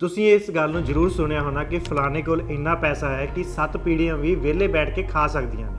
ਤੁਸੀਂ ਇਸ ਗੱਲ ਨੂੰ ਜ਼ਰੂਰ ਸੁਣਿਆ ਹੋਣਾ ਕਿ ਫਲਾਣੇ ਕੋਲ ਇੰਨਾ ਪੈਸਾ ਹੈ ਕਿ ਸੱਤ ਪੀੜ੍ਹੀਆਂ ਵੀ ਵਿਹਲੇ ਬੈਠ ਕੇ ਖਾ ਸਕਦੀਆਂ ਨੇ।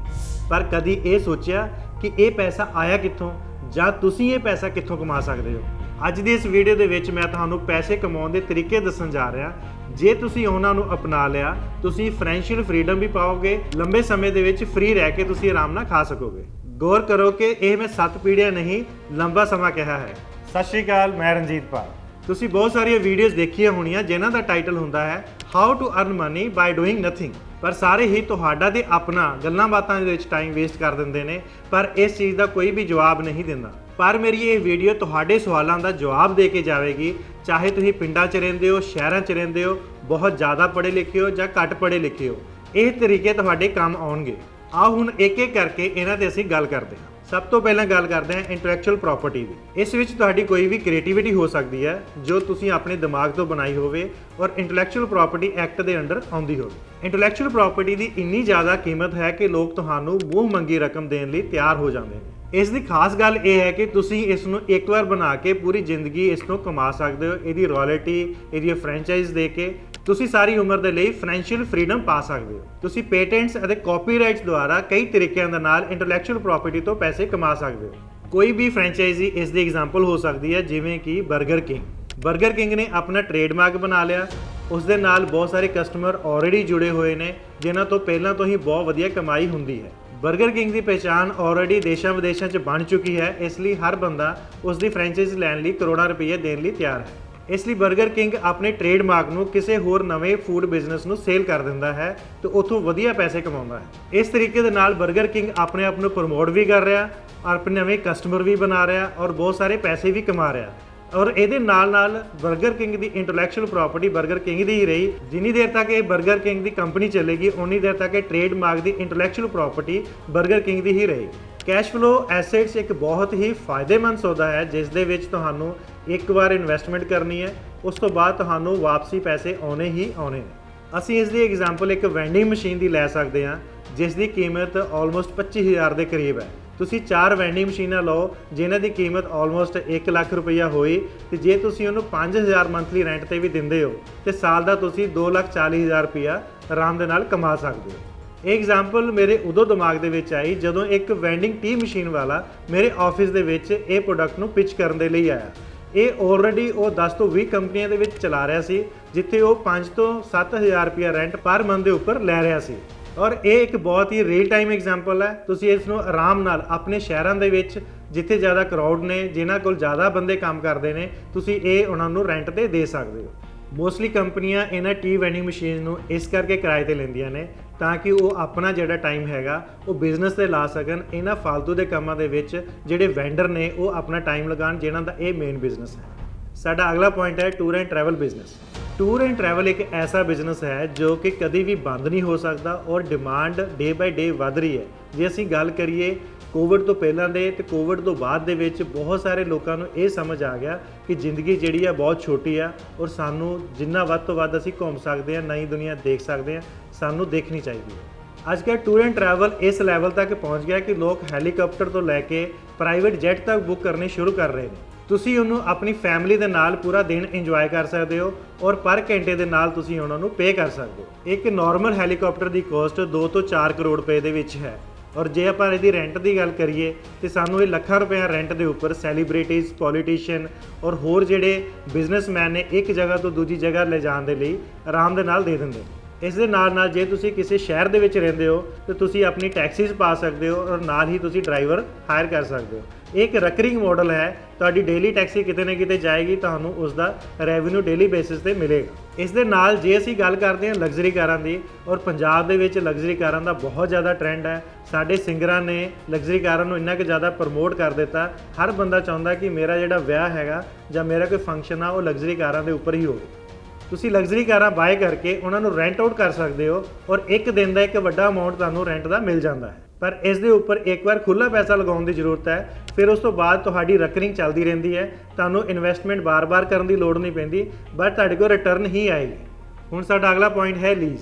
ਪਰ ਕਦੀ ਇਹ ਸੋਚਿਆ ਕਿ ਇਹ ਪੈਸਾ ਆਇਆ ਕਿੱਥੋਂ ਜਾਂ ਤੁਸੀਂ ਇਹ ਪੈਸਾ ਕਿੱਥੋਂ ਕਮਾ ਸਕਦੇ ਹੋ? ਅੱਜ ਦੀ ਇਸ ਵੀਡੀਓ ਦੇ ਵਿੱਚ ਮੈਂ ਤੁਹਾਨੂੰ ਪੈਸੇ ਕਮਾਉਣ ਦੇ ਤਰੀਕੇ ਦੱਸਣ ਜਾ ਰਿਹਾ। ਜੇ ਤੁਸੀਂ ਉਹਨਾਂ ਨੂੰ ਅਪਣਾ ਲਿਆ, ਤੁਸੀਂ ਫਾਈਨੈਂਸ਼ੀਅਲ ਫਰੀडम ਵੀ ਪਾਓਗੇ, ਲੰਬੇ ਸਮੇਂ ਦੇ ਵਿੱਚ ਫ੍ਰੀ ਰਹਿ ਕੇ ਤੁਸੀਂ ਆਰਾਮ ਨਾਲ ਖਾ ਸਕੋਗੇ। ਗੌਰ ਕਰੋ ਕਿ ਇਹ ਮੈਂ ਸੱਤ ਪੀੜ੍ਹੀਆਂ ਨਹੀਂ, ਲੰਬਾ ਸਮਾਂ ਕਿਹਾ ਹੈ। ਸਤਿ ਸ਼੍ਰੀ ਅਕਾਲ, ਮੈਂ ਰਣਜੀਤ ਪਾਲ। ਤੁਸੀਂ ਬਹੁਤ ਸਾਰੀਆਂ ਵੀਡੀਓਜ਼ ਦੇਖੀਆਂ ਹੋਣੀਆਂ ਜਿਨ੍ਹਾਂ ਦਾ ਟਾਈਟਲ ਹੁੰਦਾ ਹੈ how to earn money by doing nothing ਪਰ ਸਾਰੇ ਹੀ ਤੁਹਾਡਾ ਤੇ ਆਪਣਾ ਗੱਲਾਂ ਬਾਤਾਂ ਦੇ ਵਿੱਚ ਟਾਈਮ ਵੇਸਟ ਕਰ ਦਿੰਦੇ ਨੇ, ਪਰ ਇਸ ਚੀਜ਼ ਦਾ ਕੋਈ ਵੀ ਜਵਾਬ ਨਹੀਂ ਦਿੰਦਾ। ਪਰ ਮੇਰੀ ਇਹ ਵੀਡੀਓ ਤੁਹਾਡੇ ਸਵਾਲਾਂ ਦਾ ਜਵਾਬ ਦੇ ਕੇ ਜਾਵੇਗੀ। ਚਾਹੇ ਤੁਸੀਂ ਪਿੰਡਾਂ 'ਚ ਰਹਿੰਦੇ ਹੋ, ਸ਼ਹਿਰਾਂ 'ਚ ਰਹਿੰਦੇ ਹੋ, ਬਹੁਤ ਜ਼ਿਆਦਾ ਪੜ੍ਹੇ ਲਿਖੇ ਹੋ ਜਾਂ ਘੱਟ ਪੜ੍ਹੇ ਲਿਖੇ ਹੋ, ਇਹ ਤਰੀਕੇ ਤੁਹਾਡੇ ਕੰਮ ਆਉਣਗੇ। ਆਓ ਹੁਣ ਇੱਕ ਇੱਕ ਕਰਕੇ ਇਹਨਾਂ ਤੇ ਅਸੀਂ ਗੱਲ ਕਰਦੇ ਹਾਂ। ਸਭ ਤੋਂ ਪਹਿਲਾਂ ਗੱਲ ਕਰਦੇ ਹਾਂ ਇੰਟੈਲੈਕਚੁਅਲ ਪ੍ਰਾਪਰਟੀ ਦੀ। ਇਸ ਵਿੱਚ ਤੁਹਾਡੀ ਕੋਈ ਵੀ ਕ੍ਰੀਏਟੀਵਿਟੀ ਹੋ ਸਕਦੀ ਹੈ, ਜੋ ਤੁਸੀਂ ਆਪਣੇ ਦਿਮਾਗ ਤੋਂ ਬਣਾਈ ਹੋਵੇ ਔਰ ਇੰਟੈਲੈਕਚੁਅਲ ਪ੍ਰਾਪਰਟੀ ਐਕਟ ਦੇ ਅੰਡਰ ਆਉਂਦੀ ਹੋਵੇ। ਇੰਟੈਲੈਕਚੁਅਲ ਪ੍ਰਾਪਰਟੀ ਦੀ ਇੰਨੀ ਜ਼ਿਆਦਾ ਕੀਮਤ ਹੈ ਕਿ ਲੋਕ ਤੁਹਾਨੂੰ ਮੂੰਹ ਮੰਗੀ ਰਕਮ ਦੇਣ ਲਈ ਤਿਆਰ ਹੋ ਜਾਂਦੇ ਨੇ। ਇਸ ਦੀ ਖਾਸ ਗੱਲ ਇਹ ਹੈ ਕਿ ਤੁਸੀਂ ਇਸ ਨੂੰ ਇੱਕ ਵਾਰ ਬਣਾ ਕੇ ਪੂਰੀ ਜ਼ਿੰਦਗੀ ਇਸ ਤੋਂ ਕਮਾ ਸਕਦੇ ਹੋ, ਇਹਦੀ ਰਾਇਲਟੀ ਇਹਦੀ ਫਰੈਂਚਾਈਜ਼ ਦੇ ਕੇ। ਤੁਸੀਂ ਸਾਰੀ ਉਮਰ ਦੇ ਲਈ ਫਾਈਨੈਂਸ਼ੀਅਲ ਫਰੀडम ਪਾ ਸਕਦੇ ਹੋ। ਤੁਸੀਂ ਪੇਟੈਂਟਸ ਅਤੇ ਕਾਪੀਰਾਈਟਸ ਦੁਆਰਾ ਕਈ ਤਰੀਕਿਆਂ ਦੇ ਨਾਲ ਇੰਟੈਲੈਕਚੁਅਲ ਪ੍ਰਾਪਰਟੀ ਤੋਂ ਪੈਸੇ ਕਮਾ ਸਕਦੇ ਹੋ। ਕੋਈ ਵੀ ਫਰੈਂਚਾਈਜ਼ੀ ਇਸ ਦੀ ਐਗਜ਼ਾਮਪਲ ਹੋ ਸਕਦੀ ਹੈ, ਜਿਵੇਂ ਕਿ 버ਗਰ ਕਿੰਗ 버ਗਰ ਕਿੰਗ ਨੇ ਆਪਣਾ ਟ੍ਰੇਡਮਾਰਕ ਬਣਾ ਲਿਆ। ਉਸ ਦੇ ਨਾਲ ਬਹੁਤ ਸਾਰੇ ਕਸਟਮਰ ਆਲਰੇਡੀ ਜੁੜੇ ਹੋਏ ਨੇ, ਜਿਨ੍ਹਾਂ ਤੋਂ ਪਹਿਲਾਂ ਤੋਂ ਹੀ ਬਹੁਤ ਵਧੀਆ ਕਮਾਈ ਹੁੰਦੀ ਹੈ। ਬਰਗਰ ਕਿੰਗ ਦੀ ਪਛਾਣ ਆਲਰੇਡੀ ਦੇਸ਼ਾਂ ਵਿਦੇਸ਼ਾਂ 'ਚ ਬਣ ਚੁੱਕੀ ਹੈ, ਇਸ ਲਈ ਹਰ ਬੰਦਾ ਉਸ ਦੀ ਫ੍ਰੈਂਚਾਈਜ਼ ਲੈਣ ਲਈ ਕਰੋੜਾਂ ਰੁਪਏ ਦੇਣ ਲਈ ਤਿਆਰ ਹੈ। ਇਸ ਲਈ ਬਰਗਰ ਕਿੰਗ ਆਪਣੇ ਟ੍ਰੇਡਮਾਰਕ ਨੂੰ ਕਿਸੇ ਹੋਰ ਨਵੇਂ ਫੂਡ ਬਿਜ਼ਨਸ ਨੂੰ ਸੇਲ ਕਰ ਦਿੰਦਾ ਹੈ ਤੇ ਉੱਥੋਂ ਵਧੀਆ ਪੈਸੇ ਕਮਾਉਂਦਾ ਹੈ। ਇਸ ਤਰੀਕੇ ਦੇ ਨਾਲ ਬਰਗਰ ਕਿੰਗ ਆਪਣੇ ਆਪ ਨੂੰ ਪ੍ਰਮੋਟ ਵੀ ਕਰ ਰਿਹਾ ਔਰ ਆਪਣੇ ਨਵੇਂ ਕਸਟਮਰ ਵੀ ਬਣਾ ਰਿਹਾ ਔਰ ਬਹੁਤ ਸਾਰੇ ਪੈਸੇ ਵੀ ਕਮਾ ਰਿਹਾ। ਔਰ ਇਹਦੇ ਨਾਲ ਨਾਲ ਬਰਗਰ ਕਿੰਗ ਦੀ ਇੰਟੈਲੈਕਚੁਅਲ ਪ੍ਰਾਪਰਟੀ ਬਰਗਰ ਕਿੰਗ ਦੀ ਹੀ ਰਹੀ। ਜਿੰਨੀ ਦੇਰ ਤੱਕ ਇਹ ਬਰਗਰ ਕਿੰਗ ਦੀ ਕੰਪਨੀ ਚੱਲੇਗੀ ਉਨੀ ਦੇਰ ਤੱਕ ਇਹ ਟ੍ਰੇਡਮਾਰਕ ਦੀ ਇੰਟੈਲੈਕਚੁਅਲ ਪ੍ਰਾਪਰਟੀ ਬਰਗਰ ਕਿੰਗ ਦੀ ਹੀ ਰਹੀ। ਕੈਸ਼ ਫਲੋ ਐਸੈਟਸ ਇੱਕ ਬਹੁਤ ਹੀ ਫਾਇਦੇਮੰਦ ਸੌਦਾ ਹੈ, ਜਿਸ ਦੇ ਵਿੱਚ ਤੁਹਾਨੂੰ ਇੱਕ ਵਾਰ ਇਨਵੈਸਟਮੈਂਟ ਕਰਨੀ ਹੈ, ਉਸ ਤੋਂ ਬਾਅਦ ਤੁਹਾਨੂੰ ਵਾਪਸੀ ਪੈਸੇ ਆਉਣੇ ਹੀ ਆਉਣੇ ਨੇ। ਅਸੀਂ ਇਸ ਦੀ ਐਗਜ਼ਾਮਪਲ ਇੱਕ ਵੈਂਡਿੰਗ ਮਸ਼ੀਨ ਦੀ ਲੈ ਸਕਦੇ ਹਾਂ। ਜਿਸ ਦੀ ਕੀਮਤ ਆਲਮੋਸਟ 25000 ਦੇ ਕਰੀਬ ਹੈ। ਤੁਸੀਂ ਚਾਰ ਵੈਂਡਿੰਗ ਮਸ਼ੀਨਾਂ ਲਓ, ਜਿਨ੍ਹਾਂ ਦੀ ਕੀਮਤ ਆਲਮੋਸਟ 1 ਲੱਖ ਰੁਪਈਆ ਹੋਈ ਤੇ ਜੇ ਤੁਸੀਂ ਉਹਨੂੰ 5000 ਮੰਥਲੀ ਰੈਂਟ ਤੇ ਵੀ ਦਿੰਦੇ ਹੋ, ਤੇ ਸਾਲ ਦਾ ਤੁਸੀਂ 240000 ਰੁਪਈਆ ਆਰਾਮ ਦੇ ਨਾਲ ਕਮਾ ਸਕਦੇ ਹੋ। ਇਹ ਐਗਜ਼ਾਮਪਲ ਮੇਰੇ ਉਦੋਂ ਦਿਮਾਗ ਦੇ ਵਿੱਚ ਆਈ ਜਦੋਂ ਇੱਕ ਵੈਂਡਿੰਗ ਟੀ ਮਸ਼ੀਨ ਵਾਲਾ ਮੇਰੇ ਆਫਿਸ ਦੇ ਵਿੱਚ ਇਹ ਪ੍ਰੋਡਕਟ ਨੂੰ ਪਿਚ ਕਰਨ ਦੇ ਲਈ ਆਇਆ। ਇਹ ਆਲਰੇਡੀ ਉਹ 10 ਤੋਂ 20 ਕੰਪਨੀਆਂ ਦੇ ਵਿੱਚ ਚਲਾ ਰਿਹਾ ਸੀ, ਜਿੱਥੇ ਉਹ 5 ਤੋਂ 7000 ਰੁਪਿਆ ਰੈਂਟ ਪਰ ਮੰਥ ਦੇ ਉੱਪਰ ਲੈ ਰਿਹਾ ਸੀ। ਔਰ ਇਹ ਇੱਕ ਬਹੁਤ ਹੀ ਰੀਅਲ ਟਾਈਮ ਐਗਜ਼ਾਮਪਲ ਹੈ। ਤੁਸੀਂ ਇਸ ਨੂੰ ਆਰਾਮ ਨਾਲ ਆਪਣੇ ਸ਼ਹਿਰਾਂ ਦੇ ਵਿੱਚ, ਜਿੱਥੇ ਜ਼ਿਆਦਾ ਕਰਾਊਡ ਨੇ, ਜਿਨ੍ਹਾਂ ਕੋਲ ਜ਼ਿਆਦਾ ਬੰਦੇ ਕੰਮ ਕਰਦੇ ਨੇ, ਤੁਸੀਂ ਇਹ ਉਹਨਾਂ ਨੂੰ ਰੈਂਟ ਤੇ ਦੇ ਸਕਦੇ ਹੋ। ਮੋਸਟਲੀ ਕੰਪਨੀਆਂ ਇਹਨਾਂ ਟੀ ਵੈਂਡਿੰਗ ਮਸ਼ੀਨ ਨੂੰ ਇਸ ਕਰਕੇ ਕਿਰਾਏ ਤੇ ਲੈਂਦੀਆਂ ਨੇ, ਤਾਂ ਕਿ ਉਹ ਆਪਣਾ ਜਿਹੜਾ ਟਾਈਮ ਹੈਗਾ, ਉਹ ਬਿਜ਼ਨਸ ਤੇ ਲਾ ਸਕਣ। ਇਹਨਾਂ ਫालतू ਦੇ ਕੰਮਾਂ ਦੇ ਵਿੱਚ ਜਿਹੜੇ ਵੈਂਡਰ ਨੇ, ਉਹ ਆਪਣਾ ਟਾਈਮ ਲਗਾਉਣ, ਜਿਨ੍ਹਾਂ ਦਾ ਇਹ ਮੇਨ ਬਿਜ਼ਨਸ ਹੈ। ਸਾਡਾ ਅਗਲਾ ਪੁਆਇੰਟ ਹੈ tour and travel business tour and travel ਇੱਕ ਐਸਾ ਬਿਜ਼ਨਸ ਹੈ ਜੋ ਕਿ ਕਦੀ ਵੀ ਬੰਦ ਨਹੀਂ ਹੋ ਸਕਦਾ ਔਰ ਡਿਮਾਂਡ ਡੇ ਬਾਈ ਡੇ ਵਧ ਰਹੀ ਹੈ। ਜੇ ਅਸੀਂ ਗੱਲ ਕਰੀਏ ਕੋਵਿਡ ਤੋਂ ਪਹਿਲਾਂ ਦੇ ਤੇ ਕੋਵਿਡ ਤੋਂ ਬਾਅਦ ਦੇ ਵਿੱਚ ਬਹੁਤ ਸਾਰੇ ਲੋਕਾਂ ਨੂੰ ਇਹ ਸਮਝ ਆ ਗਿਆ ਕਿ ਜ਼ਿੰਦਗੀ ਜਿਹੜੀ ਆ ਬਹੁਤ ਛੋਟੀ ਆ ਔਰ ਸਾਨੂੰ ਜਿੰਨਾ ਵੱਧ ਤੋਂ ਵੱਧ ਅਸੀਂ ਘੁੰਮ ਸਕਦੇ ਹਾਂ ਨਈ ਦੁਨੀਆ ਦੇਖ ਸਕਦੇ ਹਾਂ, ਸਾਨੂੰ ਦੇਖਣੀ ਚਾਹੀਦੀ ਹੈ। ਅੱਜ ਕੱਲ੍ਹ ਟੂਰ ਐਂਡ ਟਰੈਵਲ ਇਸ ਲੈਵਲ ਤੱਕ ਪਹੁੰਚ ਗਿਆ ਕਿ ਲੋਕ ਹੈਲੀਕਾਪਟਰ ਤੋਂ ਲੈ ਕੇ ਪ੍ਰਾਈਵੇਟ ਜੈਟ ਤੱਕ ਬੁੱਕ ਕਰਨੇ ਸ਼ੁਰੂ ਕਰ ਰਹੇ ਨੇ। ਤੁਸੀਂ ਉਹਨੂੰ ਆਪਣੀ ਫੈਮਿਲੀ ਦੇ ਨਾਲ ਪੂਰਾ ਦਿਨ ਇੰਜੋਏ ਕਰ ਸਕਦੇ ਹੋ ਔਰ ਪਰ ਘੰਟੇ ਦੇ ਨਾਲ ਤੁਸੀਂ ਉਹਨਾਂ ਨੂੰ ਪੇ ਕਰ ਸਕਦੇ ਹੋ। ਇੱਕ ਨਾਰਮਲ ਹੈਲੀਕਾਪਟਰ ਦੀ ਕੋਸਟ 2 ਤੋਂ 4 ਕਰੋੜ ਰੁਪਏ ਦੇ ਵਿੱਚ ਹੈ। ਔਰ ਜੇ ਆਪਾਂ ਇਹਦੀ ਰੈਂਟ ਦੀ ਗੱਲ ਕਰੀਏ, ਤੇ ਸਾਨੂੰ ਇਹ ਲੱਖਾਂ ਰੁਪਏ ਰੈਂਟ ਦੇ ਉੱਪਰ ਸੈਲੀਬ੍ਰਿਟੀਜ਼ ਪੋਲੀਟੀਸ਼ੀਅਨ ਔਰ ਹੋਰ ਜਿਹੜੇ ਬਿਜ਼ਨਸਮੈਨ ਨੇ ਇੱਕ ਜਗ੍ਹਾ ਤੋਂ ਦੂਜੀ ਜਗ੍ਹਾ ਲੈ ਜਾਣ ਦੇ ਲਈ ਆਰਾਮ ਦੇ ਨਾਲ ਦੇ ਦਿੰਦੇ ਨੇ। ਇਸ ਦੇ ਨਾਲ ਨਾਲ ਜੇ ਤੁਸੀਂ ਕਿਸੇ ਸ਼ਹਿਰ ਦੇ ਵਿੱਚ ਰਹਿੰਦੇ ਹੋ, ਤੇ ਤੁਸੀਂ ਆਪਣੀ ਟੈਕਸੀਜ਼ ਪਾ ਸਕਦੇ ਹੋ ਔਰ ਨਾਲ ਹੀ ਤੁਸੀਂ ਡਰਾਈਵਰ ਹਾਇਰ ਕਰ ਸਕਦੇ ਹੋ। ਇਹ ਇੱਕ ਰੈਕਰਿੰਗ ਮਾਡਲ ਹੈ। ਤੁਹਾਡੀ ਡੇਲੀ ਟੈਕਸੀ ਕਿਤੇ ਨਾ ਕਿਤੇ ਜਾਏਗੀ, ਤੁਹਾਨੂੰ ਉਸ ਦਾ ਰੈਵਨਿਊ ਡੇਲੀ ਬੇਸਿਸ ਤੇ ਮਿਲੇਗਾ। ਇਸ ਦੇ ਨਾਲ ਜੇ ਅਸੀਂ ਗੱਲ ਕਰਦੇ ਹਾਂ ਲਗਜ਼ਰੀ ਕਾਰਾਂ ਦੀ, ਔਰ ਪੰਜਾਬ ਦੇ ਵਿੱਚ ਲਗਜ਼ਰੀ ਕਾਰਾਂ ਦਾ ਬਹੁਤ ਜ਼ਿਆਦਾ ਟ੍ਰੈਂਡ ਹੈ। ਸਾਡੇ ਸਿੰਗਰਾਂ ਨੇ ਲਗਜ਼ਰੀ ਕਾਰਾਂ ਨੂੰ ਇੰਨਾ ਕਿ ਜ਼ਿਆਦਾ ਪ੍ਰਮੋਟ ਕਰ ਦਿੱਤਾ। ਹਰ ਬੰਦਾ ਚਾਹੁੰਦਾ ਕਿ ਮੇਰਾ ਜਿਹੜਾ ਵਿਆਹ ਹੈਗਾ ਜਾਂ ਮੇਰਾ ਕੋਈ ਫੰਕਸ਼ਨ ਆ, ਉਹ ਲਗਜ਼ਰੀ ਕਾਰਾਂ ਦੇ ਉੱਪਰ ਹੀ ਹੋਵੇ। ਤੁਸੀਂ ਲਗਜ਼ਰੀ ਕਾਰਾਂ ਬਾਏ ਕਰਕੇ ਉਹਨਾਂ ਨੂੰ ਰੈਂਟ ਆਊਟ ਕਰ ਸਕਦੇ ਹੋ ਔਰ ਇੱਕ ਦਿਨ ਦਾ ਇੱਕ ਵੱਡਾ ਅਮਾਉਂਟ ਤੁਹਾਨੂੰ ਰੈਂਟ ਦਾ ਮਿਲ ਜਾਂਦਾ ਹੈ। ਪਰ ਇਸ ਦੇ ਉੱਪਰ ਇੱਕ ਵਾਰ ਖੁੱਲਾ ਪੈਸਾ ਲਗਾਉਣ ਦੀ ਜ਼ਰੂਰਤ ਹੈ, ਫਿਰ ਉਸ ਤੋਂ ਬਾਅਦ ਤੁਹਾਡੀ ਰੈਕਰਿੰਗ ਚੱਲਦੀ ਰਹਿੰਦੀ ਹੈ, ਤੁਹਾਨੂੰ ਇਨਵੈਸਟਮੈਂਟ ਬਾਰ-ਬਾਰ ਕਰਨ ਦੀ ਲੋੜ ਨਹੀਂ ਪੈਂਦੀ ਬਟ ਤੁਹਾਡੇ ਕੋਲ ਰਿਟਰਨ ਹੀ ਆਏਗੀ। ਹੁਣ ਸਾਡਾ ਅਗਲਾ ਪੁਆਇੰਟ ਹੈ ਲੀਜ਼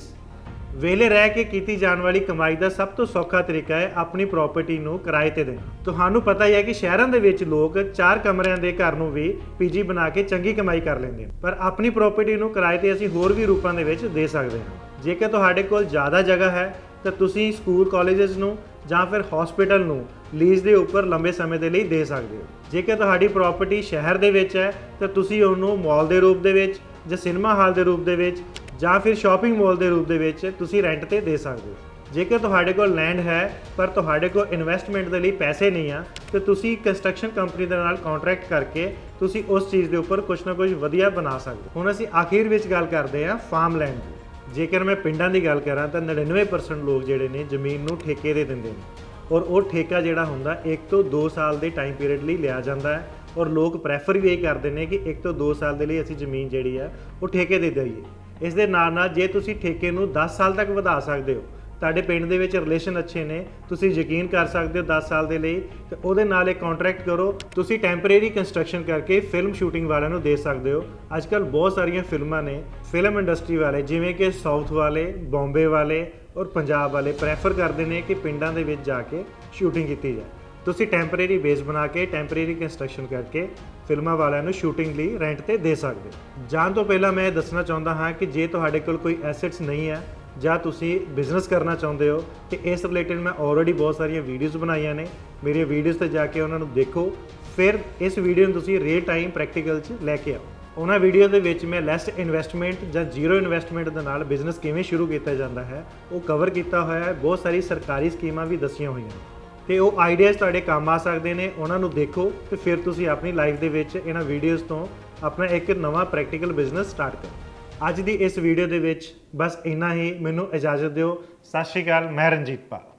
ਵੇਲੇ ਰਹਿ ਕੇ ਕੀਤੀ ਜਾਣ ਵਾਲੀ ਕਮਾਈ ਦਾ ਸਭ ਤੋਂ ਸੌਖਾ ਤਰੀਕਾ ਹੈ ਆਪਣੀ ਪ੍ਰਾਪਰਟੀ ਨੂੰ ਕਿਰਾਏ ਤੇ ਦੇਣਾ। ਤੁਹਾਨੂੰ ਪਤਾ ਹੀ ਹੈ ਕਿ ਸ਼ਹਿਰਾਂ ਦੇ ਵਿੱਚ ਲੋਕ ਚਾਰ ਕਮਰਿਆਂ ਦੇ ਘਰ ਨੂੰ ਵੀ ਪੀਜੀ ਬਣਾ ਕੇ ਚੰਗੀ ਕਮਾਈ ਕਰ ਲੈਂਦੇ ਨੇ। ਪਰ ਆਪਣੀ ਪ੍ਰਾਪਰਟੀ ਨੂੰ ਕਿਰਾਏ ਤੇ ਅਸੀਂ ਹੋਰ ਵੀ ਰੂਪਾਂ ਦੇ ਵਿੱਚ ਦੇ ਸਕਦੇ ਹਾਂ। ਜੇਕਰ ਤੁਹਾਡੇ ਕੋਲ ਜ਼ਿਆਦਾ ਜਗ੍ਹਾ ਹੈ, ਤਾਂ ਤੁਸੀਂ ਸਕੂਲ ਕਾਲਜਸ ਨੂੰ ਜਾਂ ਫਿਰ ਹਸਪੀਟਲ ਨੂੰ ਲੀਜ਼ ਦੇ ਉੱਪਰ ਲੰਬੇ ਸਮੇਂ ਦੇ ਲਈ ਦੇ ਸਕਦੇ ਹੋ। ਜੇਕਰ ਤੁਹਾਡੀ ਪ੍ਰਾਪਰਟੀ ਸ਼ਹਿਰ ਦੇ ਵਿੱਚ ਹੈ, ਤਾਂ ਤੁਸੀਂ ਉਹਨੂੰ ਮਾਲ ਦੇ ਰੂਪ ਦੇ ਵਿੱਚ ਜਾਂ ਸਿਨੇਮਾ ਹਾਲ ਦੇ ਰੂਪ ਦੇ ਵਿੱਚ ਜਾਂ ਫਿਰ ਸ਼ਾਪਿੰਗ ਮਾਲ ਦੇ ਰੂਪ ਦੇ ਵਿੱਚ ਤੁਸੀਂ ਰੈਂਟ ਤੇ ਦੇ ਸਕਦੇ ਹੋ। ਜੇਕਰ ਤੁਹਾਡੇ ਕੋਲ ਲੈਂਡ ਹੈ, ਪਰ ਤੁਹਾਡੇ ਕੋਲ ਇਨਵੈਸਟਮੈਂਟ ਦੇ ਲਈ ਪੈਸੇ ਨਹੀਂ ਆ, ਤੇ ਤੁਸੀਂ ਕੰਸਟਰਕਸ਼ਨ ਕੰਪਨੀ ਦੇ ਨਾਲ ਕੰਟਰੈਕਟ ਕਰਕੇ ਤੁਸੀਂ ਉਸ ਚੀਜ਼ ਦੇ ਉੱਪਰ ਕੁਝ ਨਾ ਕੁਝ ਵਧੀਆ ਬਣਾ ਸਕਦੇ ਹੋ। ਹੁਣ ਅਸੀਂ ਆਖਿਰ ਵਿੱਚ ਗੱਲ ਕਰਦੇ ਹਾਂ ਫਾਰਮ ਲੈਂਡ ਦੀ। ਜੇਕਰ ਮੈਂ ਪਿੰਡਾਂ ਦੀ ਗੱਲ ਕਰਾਂ, ਤਾਂ 99% ਲੋਕ ਜਿਹੜੇ ਨੇ ਜ਼ਮੀਨ ਨੂੰ ਠੇਕੇ ਦੇ ਦਿੰਦੇ ਨੇ। ਔਰ ਉਹ ਠੇਕਾ ਜਿਹੜਾ ਹੁੰਦਾ 1 ਤੋਂ 2 ਸਾਲ ਦੇ ਟਾਈਮ ਪੀਰੀਅਡ ਲਈ ਲਿਆ ਜਾਂਦਾ ਹੈ। ਔਰ ਲੋਕ ਪ੍ਰੈਫਰ ਵੀ ਇਹ ਕਰਦੇ ਨੇ ਕਿ 1 ਤੋਂ 2 ਸਾਲ ਦੇ ਲਈ ਅਸੀਂ ਜ਼ਮੀਨ ਜਿਹੜੀ ਆ ਉਹ ਠੇਕੇ ਦੇ ਦਈਏ। ਇਸ ਦੇ ਨਾਲ ਨਾਲ ਜੇ ਤੁਸੀਂ ਠੇਕੇ ਨੂੰ 10 ਸਾਲ ਤੱਕ ਵਧਾ ਸਕਦੇ ਹੋ, ਤੁਹਾਡੇ ਪਿੰਡ ਦੇ ਵਿੱਚ ਰਿਲੇਸ਼ਨ ਅੱਛੇ ਨੇ, ਤੁਸੀਂ ਯਕੀਨ ਕਰ ਸਕਦੇ ਹੋ 10 ਸਾਲ ਦੇ ਲਈ, ਤੇ ਉਹਦੇ ਨਾਲ ਇੱਕ ਕੰਟਰੈਕਟ ਕਰੋ, ਤੁਸੀਂ ਟੈਂਪਰੇਰੀ ਕੰਸਟਰਕਸ਼ਨ ਕਰਕੇ ਫਿਲਮ ਸ਼ੂਟਿੰਗ ਵਾਲਿਆਂ ਨੂੰ ਦੇ ਸਕਦੇ ਹੋ। ਅੱਜ ਅੱਜਕੱਲ ਬਹੁਤ ਸਾਰੀਆਂ ਫਿਲਮਾਂ ਨੇ ਫਿਲਮ ਇੰਡਸਟਰੀ ਵਾਲੇ, ਜਿਵੇਂ ਕਿ ਸਾਊਥ ਵਾਲੇ ਬੰਬੇ ਵਾਲੇ ਔਰ ਪੰਜਾਬ ਵਾਲੇ ਪ੍ਰੈਫਰ ਕਰਦੇ ਨੇ ਕਿ ਪਿੰਡਾਂ ਦੇ ਵਿੱਚ ਜਾ ਕੇ ਸ਼ੂਟਿੰਗ ਕੀਤੀ ਜਾਏ। ਤੁਸੀਂ ਟੈਂਪਰੇਰੀ ਬੇਸ ਬਣਾ ਕੇ ਟੈਂਪਰੇਰੀ ਕੰਸਟਰਕਸ਼ਨ ਕਰਕੇ ਫਿਲਮਾਂ ਵਾਲਿਆਂ ਨੂੰ ਸ਼ੂਟਿੰਗ ਲਈ ਰੈਂਟ ਤੇ ਦੇ ਸਕਦੇ ਹੋ। ਜਾਣ ਤੋਂ ਪਹਿਲਾਂ ਮੈਂ ਇਹ ਦੱਸਣਾ ਚਾਹੁੰਦਾ ਹਾਂ ਕਿ ਜੇ ਤੁਹਾਡੇ ਕੋਲ ਕੋਈ ਐਸੈਟਸ ਨਹੀਂ ਹੈ, ਜਾਂ ਤੁਸੀਂ ਬਿਜ਼ਨਸ ਕਰਨਾ ਚਾਹੁੰਦੇ ਹੋ, ਤੇ ਇਸ ਰਿਲੇਟਡ ਮੈਂ ਆਲਰੇਡੀ ਬਹੁਤ ਸਾਰੀਆਂ ਵੀਡੀਓਜ਼ ਬਣਾਈਆਂ ਨੇ। ਮੇਰੀਆਂ ਵੀਡੀਓਜ਼ ਤੇ ਜਾ ਕੇ ਉਹਨਾਂ ਨੂੰ ਦੇਖੋ। ਫਿਰ ਇਸ ਵੀਡੀਓ ਨੂੰ ਤੁਸੀਂ ਰੀਅਲ ਟਾਈਮ ਪ੍ਰੈਕਟੀਕਲ 'ਚ ਲੈ ਕੇ ਆਓ। ਉਹਨਾਂ ਵੀਡੀਓ ਦੇ ਵਿੱਚ ਮੈਂ ਲੈਸ ਇਨਵੈਸਟਮੈਂਟ ਜਾਂ ਜ਼ੀਰੋ ਇਨਵੈਸਟਮੈਂਟ ਦੇ ਨਾਲ ਬਿਜ਼ਨਸ ਕਿਵੇਂ ਸ਼ੁਰੂ ਕੀਤਾ ਜਾਂਦਾ ਹੈ, ਉਹ ਕਵਰ ਕੀਤਾ ਹੋਇਆ ਹੈ। ਬਹੁਤ ਸਾਰੀ ਸਰਕਾਰੀ ਸਕੀਮਾਂ ਵੀ ਦੱਸੀਆਂ ਹੋਈਆਂ ਨੇ। ਤੇ ਉਹ ਆਈਡੀਆਜ਼ ਤੁਹਾਡੇ ਕੰਮ ਆ ਸਕਦੇ ਨੇ, ਉਹਨਾਂ ਨੂੰ ਦੇਖੋ ਤੇ ਫਿਰ ਤੁਸੀਂ ਆਪਣੀ ਲਾਈਫ ਦੇ ਵਿੱਚ ਇਹਨਾਂ ਵੀਡੀਓਜ਼ ਤੋਂ ਆਪਣਾ ਇੱਕ ਨਵਾਂ ਪ੍ਰੈਕਟੀਕਲ ਬਿਜ਼ਨਸ ਸਟਾਰਟ ਕਰੋ। ਅੱਜ ਦੀ ਇਸ ਵੀਡੀਓ ਦੇ ਵਿੱਚ ਬਸ ਇੰਨਾ ਹੀ, ਮੈਨੂੰ ਇਜਾਜ਼ਤ ਦਿਓ। ਸਤਿ ਸ਼੍ਰੀ ਅਕਾਲ, ਮੈਂ ਰਣਜੀਤ ਪਾਲ।